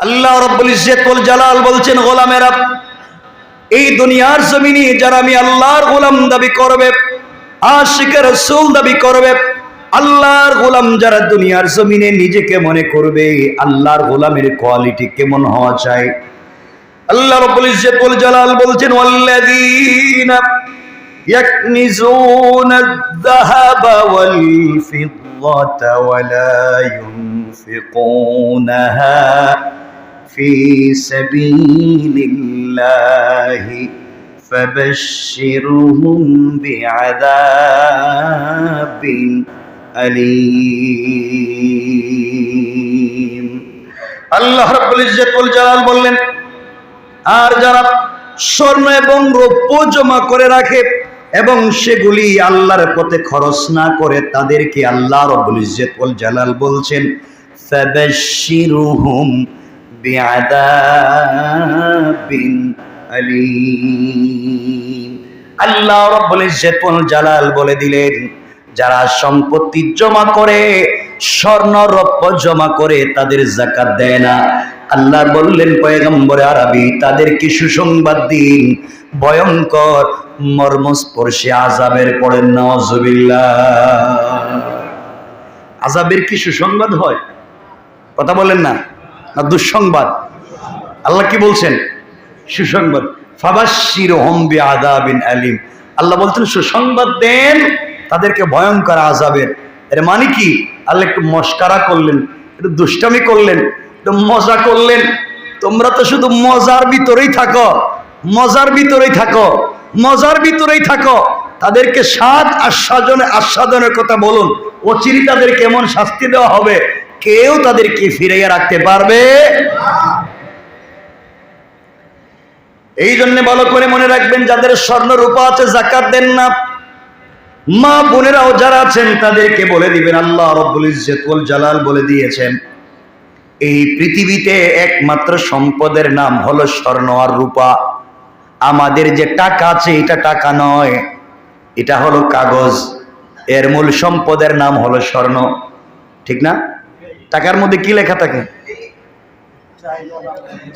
আল্লাহ রব্বুল ইজ্জতুল জালাল বলছেন গোলামেরা এই দুনিয়ার জমিনে যারা আমি আল্লাহর গোলাম দাবি করবে আশিকের রাসূল দাবি করবে আল্লাহর গোলাম যারা দুনিয়ার জমিনে নিজেকে মনে করবে আল্লাহর গোলামের কোয়ালিটি কেমন হওয়া চাই আল্লাহ রব্বুল ইজ্জতুল জালাল বলছেন ওয়াল্লাযীনা يكنزون الذهب والفضة ولا ينفقونها في سبيل الله فبشرهم بعذاب أليم আল্লাহ রাব্বুল ইজ্জতুল জালাল বললেন আর যারা স্বর্ণ এবং রৌপ্য জমা করে রাখে এবং সেগুলি আল্লাহর পথে খরচ না করে তাদেরকে আল্লাহ রব্বুল ইজ্জতুল জালাল বলছেন ফাবাশশিরুহুম বিআযাবিন আলীম। আল্লাহ জালাল বলে দিলেন, যারা সম্পত্তি জমা করে, স্বর্ণ রৌপ্য জমা করে, তাদের জাকাত দেয় না। আল্লাহ বললেন, পয়গম্বরে আরবি, তাদের তাদেরকে সুসংবাদ দিন? ভয়ঙ্কর মর্মস্পর্শী আজাবের পড়েন নজবিল্লা আজাবের কি সুসংবাদ হয়? কথা বলেন না। না দুঃসংবাদ। আল্লাহ কি বলছেন? সুসংবাদ। ফাবাশির হম্বি আদাবিন আলিম। আল্লাহ বলছেন, সুসংবাদ দেন, তাদেরকে ভয়ঙ্কর আজাবের এর মানে কি? আল্লাহ একটু মস্কারা করলেন, একটু দুষ্টামি করলেন, একটু মজা করলেন। তোমরা তো শুধু মজার ভিতরেই থাকো, মজার ভিতরেই থাকো, মজার ভিতরেই থাকো। তাদেরকে স্বাদ আস্বাদনে আস্বাদনের কথা বলুন। অচিরি তাদের কেমন শাস্তি দেওয়া হবে? কেউ তাদেরকে ফিরাইয়া রাখতে পারবে? এই জন্য ভালো করে মনে রাখবেন, যাদের স্বর্ণ রূপা আছে জাকাত দেন না। মা বোনেরাও যারা আছেন, তাদেরকে বলে দিবেন, আল্লাহ রব্বুল জালাল বলে দিয়েছেন। এই পৃথিবীতে একমাত্র সম্পদের নাম হলো স্বর্ণ আর রূপা। আমাদের যে টাকা আছে, এটা টাকা নয়, এটা হলো কাগজ। এর মূল সম্পদের নাম হলো স্বর্ণ। ঠিক না? টাকার মধ্যে কি লেখা থাকে?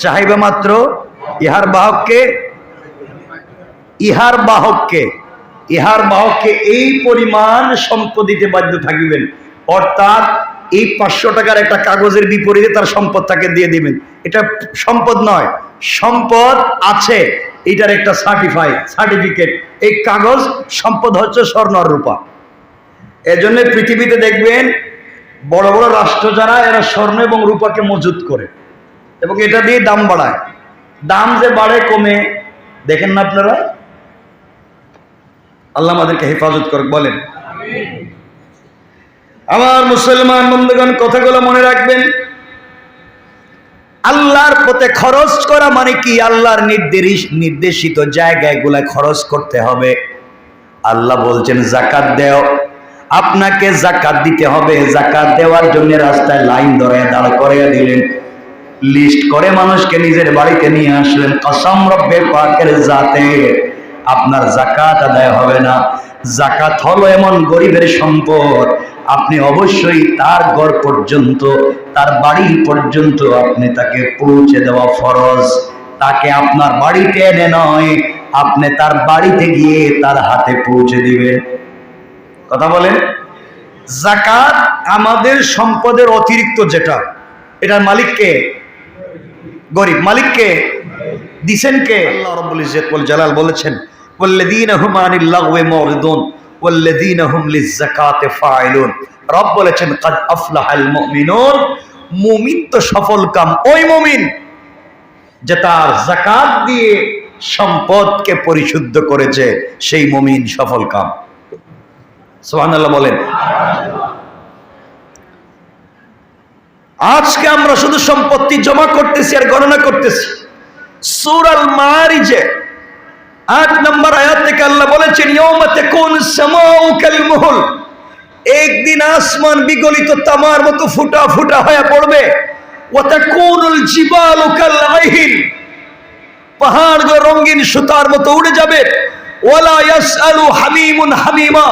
চাহিবে মাত্র ইহার বাহককে ইহার বাহককে ইহার বাহককে এই পরিমাণ সম্পদ দিতে বাধ্য থাকিবেন। অর্থাৎ এই পাঁচশো টাকার একটা কাগজের বিপরীতে তার সম্পদ তাকে দিয়ে দিবেন। এটা সম্পদ নয়, সম্পদ আছে। এটার একটা সার্টিফাই সার্টিফিকেট এই কাগজ সম্পদ হচ্ছে স্বর্ণ আর রূপা। এজন্য পৃথিবীতে দেখবেন বড় বড় রাষ্ট্র যারা, এরা স্বর্ণ এবং রূপাকে মজুত করে এবং এটা দিয়ে দাম বাড়ায়। দাম যে বাড়ে, কমে, দেখেন না আপনারা? আল্লাহ আমাদেরকে হেফাজত করুক, বলেন। আমার মুসলমান বন্ধুগণ, কথাগুলো মনে রাখবেন। আল্লাহর পথে খরচ করা মানে কি? আল্লাহর নির্দেশ নির্দেশিত জায়গায় গুলায় খরচ করতে হবে। আল্লাহ বলছেন, জাকাত দেও। আপনাকে জাকাত দিতে হবে। জাকাত দেওয়ার জন্য রাস্তায় লাইন ধরে দাঁড় করিয়ে দিলেন। লিস্ট করে মানুষকে নিজের বাড়িতে নিয়ে আসলেন। কসম রব্বে পাকের জাতে আপনার জাকাত আদায় হবে না। জাকাত হলো এমন গরিবের সম্পদ। আপনি অবশ্যই তার ঘর পর্যন্ত, তার বাড়ি পর্যন্ত আপনি তাকে পৌঁছে দেওয়া ফরজ। তাকে আপনার বাড়িতে এনে নয়, আপনি তার বাড়িতে গিয়ে তার হাতে পৌঁছে দিবেন। কথা বলেন। জাকাত আমাদের সম্পদের অতিরিক্ত যেটা, এটার মালিককে গরিব। মালিককে দিছেন কে? আল্লাহ ইজ্জত জালাল বলেছেন, ওয়াল্লাযীনা হুম আনিল লাগওয়ি মুরিদুন ওয়াল্লাযীনা হুম লিয-যাকাতি ফাইলুন রব বলেছেন আফলাহাল মুমিনুন। মুমিন তো সফল কাম, ওই মুমিন যে তার জাকাত দিয়ে সম্পদকে পরিশুদ্ধ করেছে, সেই মুমিন সফল কাম। বলেন। আজকে আমরা শুধু সম্পত্তি জমা করতেছি আর গণনা করতেছি। সুরাল মারিজে আট নম্বর আয়াত থেকে আল্লাহ বলেছেন কোন কাল একদিন আসমান বিগলিত, তামার মতো ফুটা ফুটা হয়ে পড়বে। পাহাড় রঙিন সুতার মতো উড়ে যাবে। ওয়ালা হামিমা।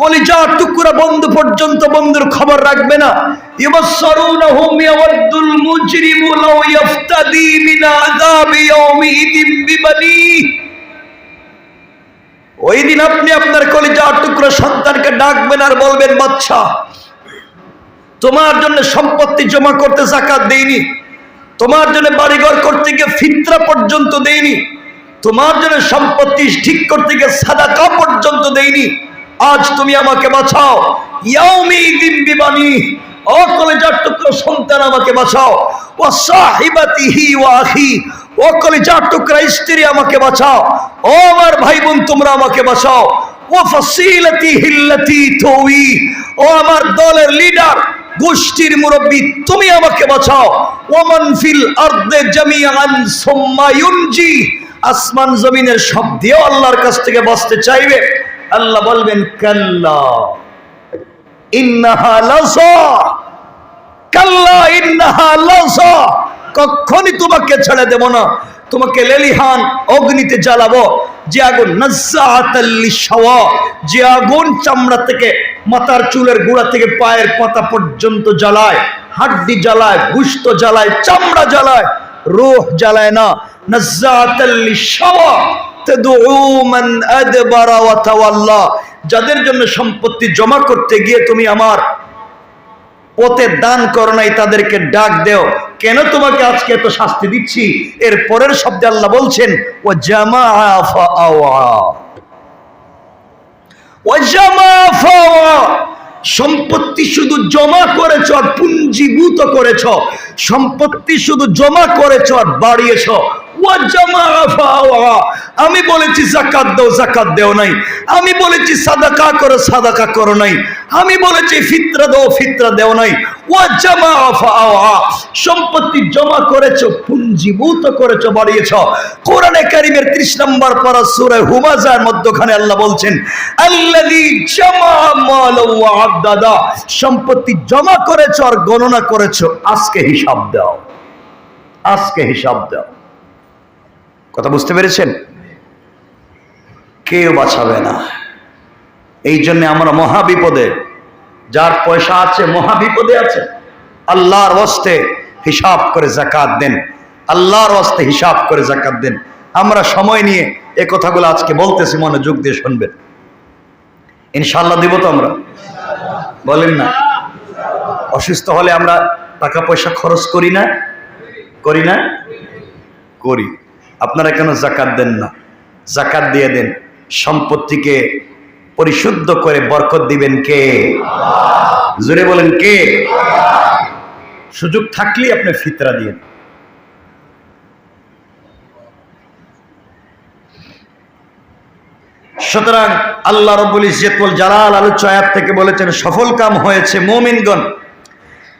কলিজা টুকরা বন্ধু পর্যন্ত বন্ধুর খবর রাখবে না। ইবসরুনহুম ইয়াওয়াদ্দুল মুজরিমু লাও ইফতাদি মিন আযাবি ওই দিন আপনি আপনার কলিজা টুকরা সন্তানকে ডাকবেন আর বলবেন বাচ্চা তোমার জন্য সম্পত্তি জমা করতে জাকাত দেইনি। তোমার জন্য বাড়িঘর করতে গিয়ে ফিতরা পর্যন্ত দেইনি। তোমার জন্য সম্পত্তি ঠিক করতে গিয়ে সাদাকা পর্যন্ত দেইনি। আজ তুমি আমাকে বাঁচাও। ইয়াউমি দিন বিবানি ও কলেজার টুকরো সন্তান আমাকে বাঁচাও। ও সাহিবাতিহি ওয়া আখি ও কলেজার টুকরা স্ত্রী আমাকে বাঁচাও। ও আমার ভাই বোন তোমরা আমাকে বাঁচাও। ও ফসিলতি হিল্লতি তুই ও আমার দলের লিডার, গোষ্ঠীর মুরব্বী, তুমি আমাকে বাঁচাও। ওমান ফিল আরদে জামিআন সুম্মা ইউনজি, আসমান জমিনের সব দিয়েও আল্লাহর কাছ থেকে বাঁচতে চাইবে। আল্লাহ বলবেন কখনই তোমাকে ছেড়ে দেব না। তোমাকে লেলিহান অগ্নিতে জ্বালাবো। যে আগুন যে আগুন চামড়া থেকে মাথার চুলের গোড়া থেকে পায়ের পাতা পর্যন্ত জ্বালায়, হাড্ডি জ্বালায়, গুস্ত জ্বালায়, চামড়া জ্বালায়, রূহ জ্বালায় না। নাজ্জাআতাল লিশাওয়া যাদের জন্য সম্পত্তি জমা করতে গিয়ে তুমি আমার পথে দান করো নাই, তাদেরকে ডাক দেও। কেন তোমাকে আজকে এত শাস্তি দিচ্ছি? এর পরের শব্দে আল্লাহ বলছেন ও জামা সম্পত্তি শুধু জমা করেছ আর পুঞ্জীভূত করেছ। সম্পত্তি শুধু জমা করেছ আর বাড়িয়েছ। আমি বলেছি জাকাত দাও জাকাত দেও নাই। আমি বলেছি, সাদাকা করো সাদাকা করো নাই। আমি বলেছি, ফিতরা দাও, ফিতরা দেও নাই। ও জামা সম্পত্তি জমা করেছ, পুঞ্জীভূত করেছ, বাড়িয়েছ। কোরআনে কারিমের 30 নম্বর পারা সূরা হুমাজার মধ্যখানে আল্লাহ বলছেন ওয়া আদাদা। সম্পত্তি জমা করেছ আর গণনা করেছ, আজকে হিসাব দাও। আজকে হিসাব দাও। কথা বুঝতে পেরেছেন? কেউ বাঁচাবে না। এই জন্য আমরা মহাবিপদে, যার পয়সা আছে, মহাবিপদে আছে, আল্লাহর ওয়াস্তে হিসাব করে জাকাত দেন। আল্লাহর ওয়াস্তে হিসাব করে জাকাত দেন। আমরা সময় নিয়ে এ কথাগুলো আজকে বলতেছি মনোযোগ দিয়ে শুনবেন। ইনশাল্লাহ দিব তো আমরা। বলেন না। অসুস্থ হলে আমরা টাকা পয়সা খরচ করি না? করি না? করি। আপনারা কেন জাকাত দেন না? জাকাত দিয়ে দেন। সম্পত্তিকে পরিশুদ্ধ করে বরকত দিবেন কে? জোরে বলেন কে? সুযোগ থাকলেই আপনি ফিতরা দিয়ে। সুতরাং আল্লাহ রব্বুল ইজ্জতুল জালাল আলোচ্য আয়াত থেকে বলেছেন, সফল কাম হয়েছে মুমিনগণ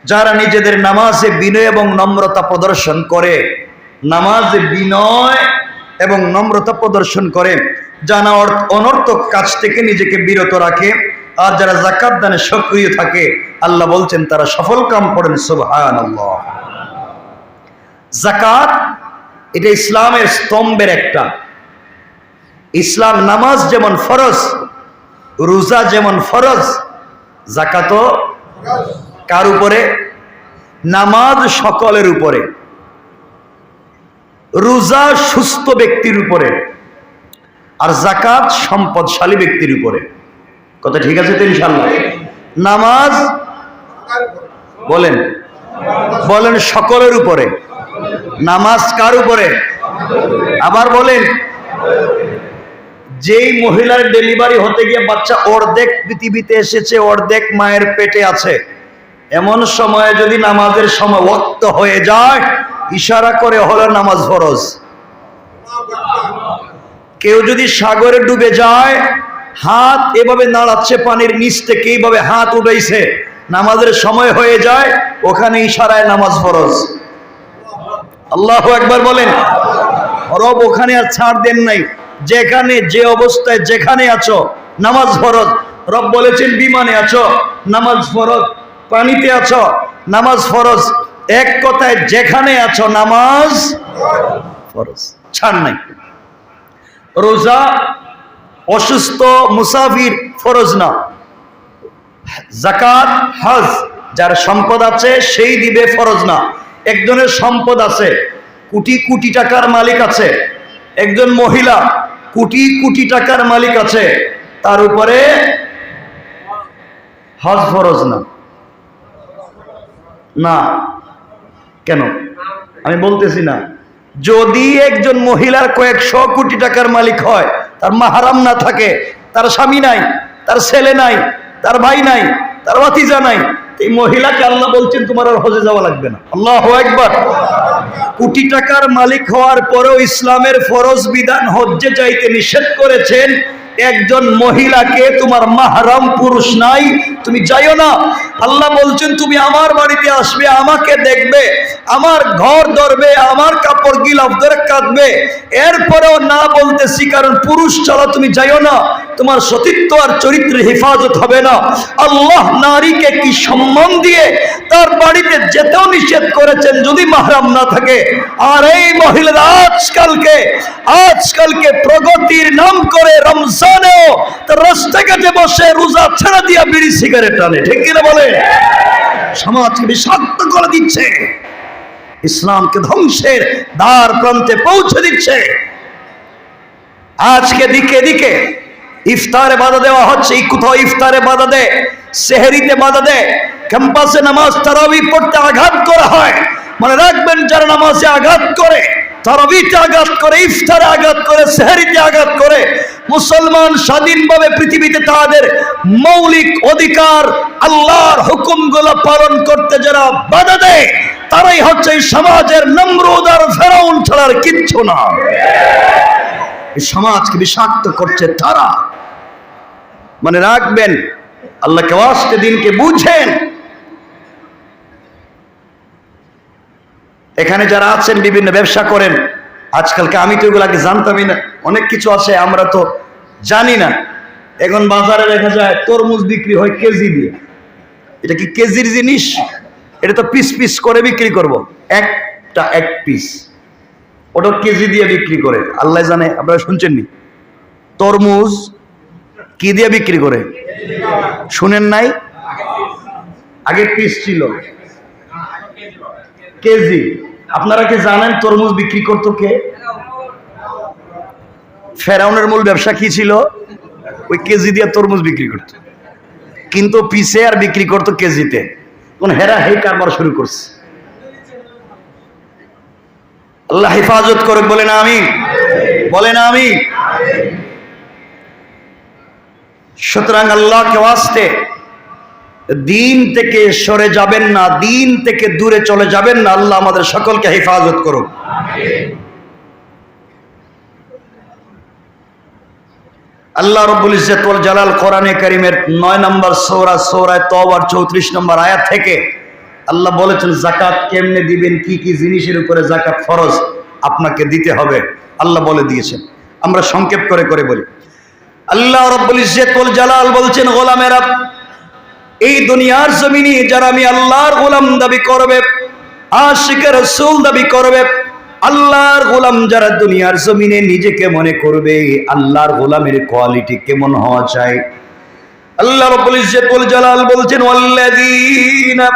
যারা নিজেদের নামাজে বিনয় এবং নম্রতা প্রদর্শন করে। নামাজে বিনয় এবং নম্রতা প্রদর্শন করে জানা অনর্থক কাজ থেকে নিজেকে বিরত রাখে। আর যারা জাকাত দানে সক্রিয় থাকে, আল্লাহ বলছেন, তারা সফল কাম করেন, সুবহানাল্লাহ। জাকাত এটা ইসলামের স্তম্ভের একটা। ইসলাম নামাজ যেমন ফরজ, রোজা যেমন ফরজ জাকাতও কার উপরে? নামাজ সকলের উপরে। রোজা সুস্থ ব্যক্তির উপরে আর জাকাত সম্পদশালী ব্যক্তির উপরে। কথা ঠিক আছে ইনশাল্লাহ নামাজ বলেন। বলেন সকলের উপরে। নামাজ কার উপরে? আবার বলেন, যেই মহিলার ডেলিভারি হতে গিয়ে বাচ্চা অর্ধেক পৃথিবীতে এসেছে, অর্ধেক মায়ের পেটে আছে, এমন সময়ে যদি নামাজের সময় ওক্ত হয়ে যায় ইশারা করে হলো নামাজ ফরজ। কেউ যদি সাগরে ডুবে যায়, হাত এভাবে নাড়াচ্ছে পানির নিচ থেকে এইভাবে হাত উঠাইছে, নামাজের সময় হয়ে যায়, ওখানে ইশারায় নামাজ ফরজ। আল্লাহ একবার বলেন, রব ওখানে আর ছাড় দেন নাই। যেখানে যে অবস্থায় যেখানে আছো, নামাজ ফরজ। রব বলেছেন, বিমানে আছো, নামাজ ফরজ। পানিতে আছো, নামাজ ফরজ। এক কথায় যেখানে আছো নামাজ ছাড় নাই। রোজা অসুস্থ, মুসাফির ফরজ না। জাকাত হজ, যার সম্পদ আছে সেই দিবে ফরজ না। একজনের সম্পদ আছে, কোটি কোটি টাকার মালিক আছে। একজন মহিলা, কোটি কোটি টাকার মালিক আছে। তার উপরে হজ ফরজ না। না। কেন? আমি বলতেছি না। যদি একজন মহিলার কয়েকশো কোটি টাকার মালিক হয়, তার মাহারাম না থাকে, তার স্বামী নাই, তার ছেলে নাই, তার ভাই নাই, তার ভাতিজা নাই এই মহিলাকে আল্লাহ বলছেন, তোমার আর হজে যাওয়া লাগবে না। আল্লাহ একবার কোটি টাকার মালিক হওয়ার পরেও ইসলামের ফরজ বিধান হজ্জে যাইতে নিষেধ করেছেন একজন মহিলাকে তোমার মাহারাম পুরুষ নাই? তুমি যাইও না। আল্লাহ বলছেন, তুমি আমার বাড়িতে আসবে, আমাকে দেখবে, আমার ঘর ধরবে, আমার কাপড় গিলাফ ধরে কাঁদবে। এরপরেও না বলতেছি কারণ পুরুষ ছাড়া তুমি যাইও না। তোমার সতীত্ব আর চরিত্রের হেফাজত হবে না। আল্লাহ নারীকে কি সম্মান দিয়ে তার বাড়িতে যেতেও নিষেধ করেছেন যদি মাহরাম না থাকে? আর এই মহিলারা আজকালকে আজকালকে প্রগতির নাম করে রমজানেও রাস্তাঘাটে বসে রোজা ছেড়ে দিয়া বিড়ি সিগারেট টানে। ঠিক কিনা বলে? সমাজকে বিষাক্ত করে দিচ্ছে। ইসলামকে ধ্বংসের দ্বার প্রান্তে পৌঁছে দিচ্ছে। আজকে দিকে দিকে ইফতারে বাধা দেওয়া হচ্ছে কোথাও ইফতারে বাধা দেয় সেহেরিতে বাধা দেয় ক্যাম্পাসে নামাজ তারাবি পড়তে আঘাত করা হয়। মানে রাখবেন, যারা নামাজে আঘাত করে, তারাবিতে আঘাত করে, ইফতারে আঘাত করে, সেহেরিতে আঘাত করে, মুসলমান স্বাধীনভাবে পৃথিবীতে তাদের মৌলিক অধিকার, আল্লাহর হুকুমগুলো পালন করতে যারা বাধা দেয় তারাই হচ্ছে সমাজের নমরুদ আর ফেরাউন ছাড়ার কিচ্ছু না। সমাজকে বিষাক্ত করছে তারা। মানে রাখবেন, আল্লাহকে ওয়াস্তে দিনকে বুঝেন। এখানে যারা আছেন, বিভিন্ন ব্যবসা করেন, আজকালকে আমি তো এগুলো আগে জানতামই না, অনেক কিছু আছে, আমরা তো জানি না। এখন বাজারে দেখা যায় তরমুজ বিক্রি হয় কেজি দিয়ে। এটা কি কেজির জিনিস? এটা তো পিস পিস করে বিক্রি করব। একটা এক পিস। ওটা কেজি দিয়ে বিক্রি করে। আল্লাহ জানে, আপনারা শুনছেননি? তরমুজ কি দিয়ে বিক্রি করে? শুনেন নাই? আগে পিস ছিল। কেজি। আপনারা কি জানেন তরমুজ বিক্রি করতো কে? ফেরাউনের মূল ব্যবসা কি ছিল? ওই কেজি দিয়ে তরমুজ বিক্রি করতো। কিন্তু পিসে আর বিক্রি করতো কেজিতে। কোন হেরা হে কারবার শুরু করছে। আল্লাহ হেফাজত করুক বলে না আমি বলে না আমি সুতরাং আল্লাহকে আসতে দিন থেকে সরে যাবেন না, দিন থেকে দূরে চলে যাবেন না, আল্লাহ আমাদের সকলকে হেফাজত করুক। আল্লাহ রব্বুল ইজ্জত ওয়াল জালাল কোরআনে কারিমের নয় নম্বর সৌরা, সৌরায় তওবার চৌত্রিশ নম্বর আয়াত থেকে আল্লাহ বলেছেন, জাকাত কেমনে দিবেন? কি কি জিনিসের উপরে জাকাত ফরজ আপনাকে দিতে হবে? আল্লাহ বলে দিয়েছেন। আমরা সংক্ষেপ করে করে বলি। আল্লাহ রব্বুল ইজ্জত ওয়াল জালাল বলছেন, গোলামেরা, এই দুনিয়ার জমিনে যারা আমি আল্লাহর গোলাম দাবি করবে আশিকের রসুল দাবি করবে, আল্লাহর গোলাম যারা দুনিয়ার জমিনে নিজেকে মনে করবে, আল্লাহর গোলামের কোয়ালিটি কেমন হওয়া চাই? আল্লাহ রাব্বুল ইজ্জতুল জালাল বলছেন, ওয়াল্লাযীনা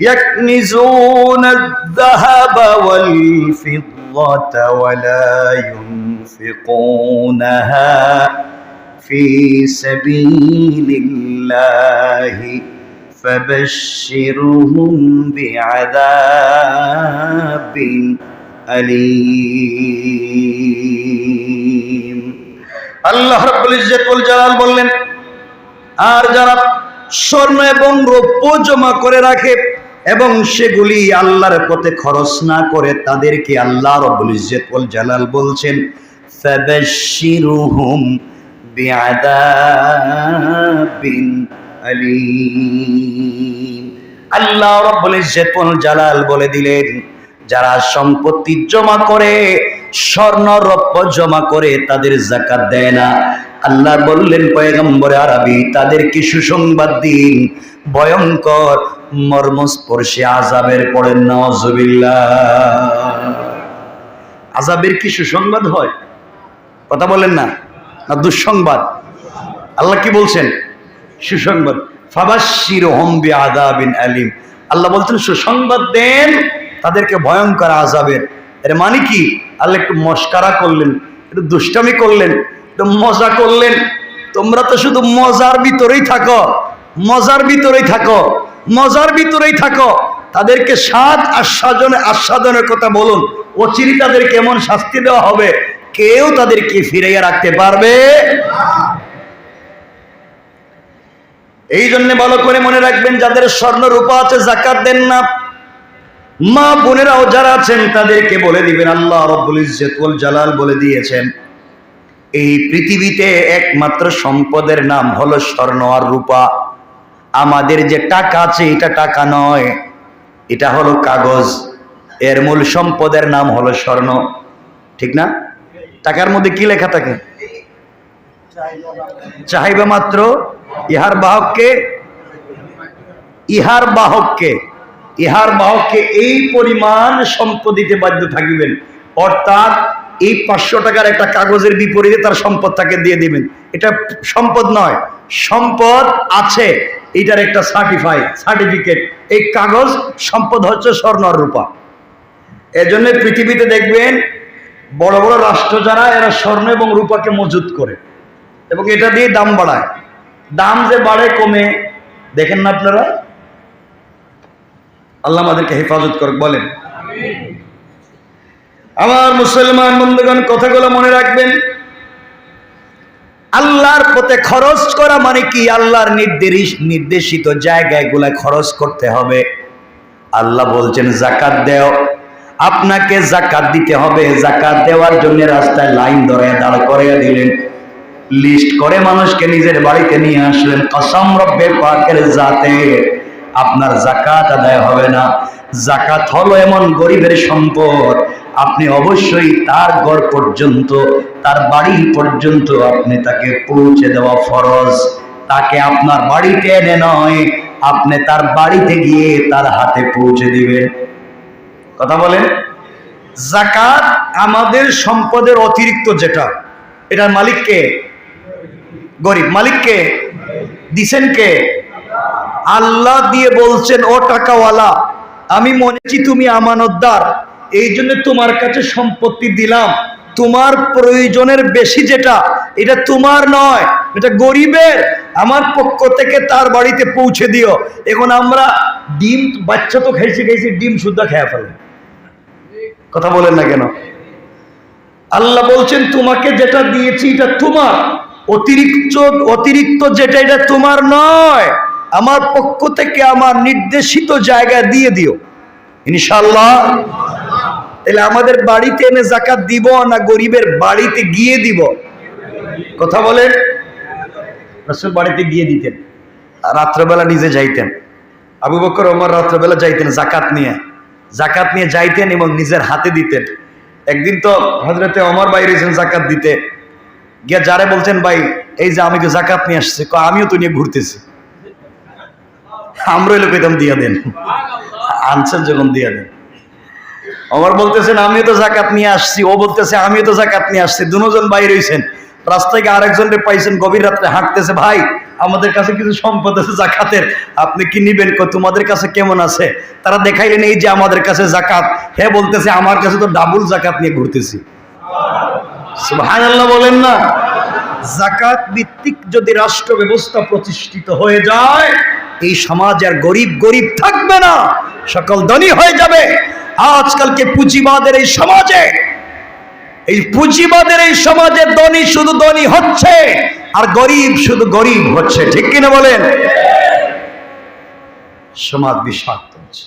يكنزون الذهب والفضة ولا ينفقونها في سبيل الله فبشرهم بعذاب أليم আল্লাহ রাব্বুল ইজ্জতুল জালাল বললেন আর যারা স্বর্ণ এবং রৌপ্য জমা করে রাখে এবং সেগুলি আল্লাহর পথে খরচ না করে তাদেরকে আল্লাহ রব্বুল ইজ্জত ওয়াল জালাল বলছেন, ফাবাশশিরুহুম বিআযাবিন আলীম। আল্লাহ রব্বুল ইজ্জত ওয়াল জালাল বলে দিলেন, যারা সম্পত্তি জমা করে, স্বর্ণ রৌপ্য জমা করে তাদের জাকাত দেয় না। আল্লাহ বললেন, পয়গম্বরে আরবি তাদেরকে সুসংবাদ দিন? ভয়ঙ্কর মর্মস্পর্শী আজাবের পড়েন নজবিল্লাহ আজাবের কি সুসংবাদ হয়? কথা বলেন না না দুঃসংবাদ? আল্লাহ কি বলছেন? সুসংবাদ। ফাবাশির হোম্বি আদাবিন আলিম। আল্লাহ বলছেন, সুসংবাদ দেন তাদেরকে ভয়ঙ্কর আজাবের এর মানে কি? আল্লাহ একটু মস্কারা করলেন, একটু দুষ্টামি করলেন, একটু মজা করলেন। তোমরা তো শুধু মজার ভিতরেই থাকো, মজার ভিতরেই থাকো। মজার ভিতরেই থাকো। তাদেরকে স্বাদ আস্বাদনে আস্বাদনের কথা বলুন। অচিরি তাদের কেমন শাস্তি দেওয়া হবে, কেউ তাদেরকে ফিরাইয়া রাখতে পারবে এই জন্য ভালো করে মনে রাখবেন, যাদের স্বর্ণ রূপা আছে জাকাত দেন না। মা বোনেরাও যারা আছেন, তাদেরকে বলে দিবেন, আল্লাহ রব্বুল ইজ্জতুল জালাল বলে দিয়েছেন। এই পৃথিবীতে একমাত্র সম্পদের নাম হলো স্বর্ণ আর রূপা। আমাদের যে টাকা আছে, এটা টাকা নয়, এটা হলো কাগজ। এর মূল সম্পদের নাম হলো স্বর্ণ। ঠিক না? টাকার মধ্যে কি লেখা থাকে? চাহিবে মাত্র ইহার বাহককে ইহার বাহককে ইহার বাহককে এই পরিমাণ সম্পদ দিতে বাধ্য থাকিবেন। অর্থাৎ এই পাঁচশো টাকার একটা কাগজের বিপরীতে তার সম্পদ তাকে দিয়ে দিবেন। এটা সম্পদ নয় সম্পদ আছে, এটার একটা সার্টিফাই সার্টিফিকেট এই কাগজ সম্পদ হচ্ছে স্বর্ণ রূপা। এজন্য পৃথিবীতে দেখবেন, বড় বড় রাষ্ট্র যারা, এরা স্বর্ণ এবং রূপাকে মজুত করে এবং এটা দিয়ে দাম বাড়ায়। দাম যে বাড়ে, কমে। দেখেন না আপনারা? আল্লাহ আমাদেরকে হেফাজত করুক, বলেন। আমার মুসলমান বন্ধুগণ, কথাগুলো মনে রাখবেন। আল্লাহর পথে খরচ করা মানে কি? আল্লাহর নির্দেশ নির্দেশিত জায়গাগুলো খরচ করতে হবে। আল্লাহ বলছেন, জাকাত দেও। আপনাকে জাকাত দিতে হবে। জাকাত দেওয়ার জন্য রাস্তায় লাইন ধরে দাঁড় করিয়ে দিলেন। লিস্ট করে মানুষকে নিজের বাড়িতে নিয়ে আসলেন। কসম রব্বে পাকের জাতে। আপনার জাকাত আদায় হবে না। জাকাত হলো এমন গরিবের সম্পদ। আপনি অবশ্যই তার ঘর পর্যন্ত, তার বাড়ি পর্যন্ত আপনি তাকে পৌঁছে দেওয়া ফরজ। তাকে আপনার বাড়িতে এনে নয়, আপনি তার বাড়িতে গিয়ে তার হাতে পৌঁছে দিবেন। কথা বলেন? জাকাত আমাদের সম্পদের অতিরিক্ত যেটা, এটার মালিককে গরিব। মালিককে দিছেন কে? আল্লাহ দিয়ে বলছেন, ও টাকাওয়ালা আমি মনেছি তুমি আমানতদার। এই জন্য তোমার কাছে সম্পত্তি দিলাম। তোমার প্রয়োজনের বেশি যেটা, এটা তোমার নয়, এটা গরিবের। আমার পক্ষ থেকে তার বাড়িতে পৌঁছে দিও। এখন আমরা ডিম, বাচ্চা তো খাইছি খাইছি, ডিম শুদ্ধা খেয়ে ফেলে। কথা বলেন না কেন? আল্লাহ বলছেন, তোমাকে যেটা দিয়েছি, এটা তোমার। অতিরিক্ত অতিরিক্ত যেটা, এটা তোমার নয়। আমার পক্ষ থেকে আমার নির্দেশিত জায়গায় দিয়ে দিও। ইনশাল্লাহ তাহলে আমাদের বাড়িতে এনে জাকাত দিব না গরিবের বাড়িতে গিয়ে দিব? কথা বলেন। রসুল বাড়িতে গিয়ে দিতেন। রাত্রেবেলা নিজে যাইতেন। আবু বকর, ওমর রাত্রেবেলা যাইতেন জাকাত নিয়ে। জাকাত নিয়ে যাইতেন এবং নিজের হাতে দিতেন। একদিন তো হজরতে অমর ভাই রয়েছেন জাকাত দিতে। গিয়া যারে বলছেন, ভাই, এই যে আমি তো জাকাত নিয়ে আসছি আমিও তো নিয়ে ঘুরতেছি। আমরা এলো কইতাম দিয়া দেন। আনসার যখন দিয়া দেন। অমর বলতেছেন, আমিও তো জাকাত নিয়ে আসছি। ও বলতেছে, আমিও তো জাকাত নিয়ে আসছি। দুজন বাইরে হয়েছেন রাস্তায় গিয়ে আরেকজনকে পাইছেন, গভীর রাত্রে হাঁটতেছে, ভাই, আমাদের কাছে কিছু সম্পদ আছে জাকাতের। আপনি কি নিবেন তোমাদের কাছে কেমন আছে? তারা দেখাইলেন, এই যে আমাদের কাছে জাকাত। হে বলতেছে, আমার কাছে তো ডাবল জাকাত নিয়ে ঘুরতেছি। সুবহানাল্লাহ বলেন না। জাকাত ভিত্তিক যদি রাষ্ট্র ব্যবস্থা প্রতিষ্ঠিত হয়ে যায় এই সমাজ আর গরিব গরিব থাকবে না। সকল ধনী হয়ে যাবে। আজকালকে পুঁজিবাদের এই সমাজে, এই পুঁজিবাদের এই সমাজে ধনী শুধু ধনী হচ্ছে, আর গরিব শুধু গরিব হচ্ছে। ঠিক কিনা বলেন? সমাজ বিষাক্ত হচ্ছে।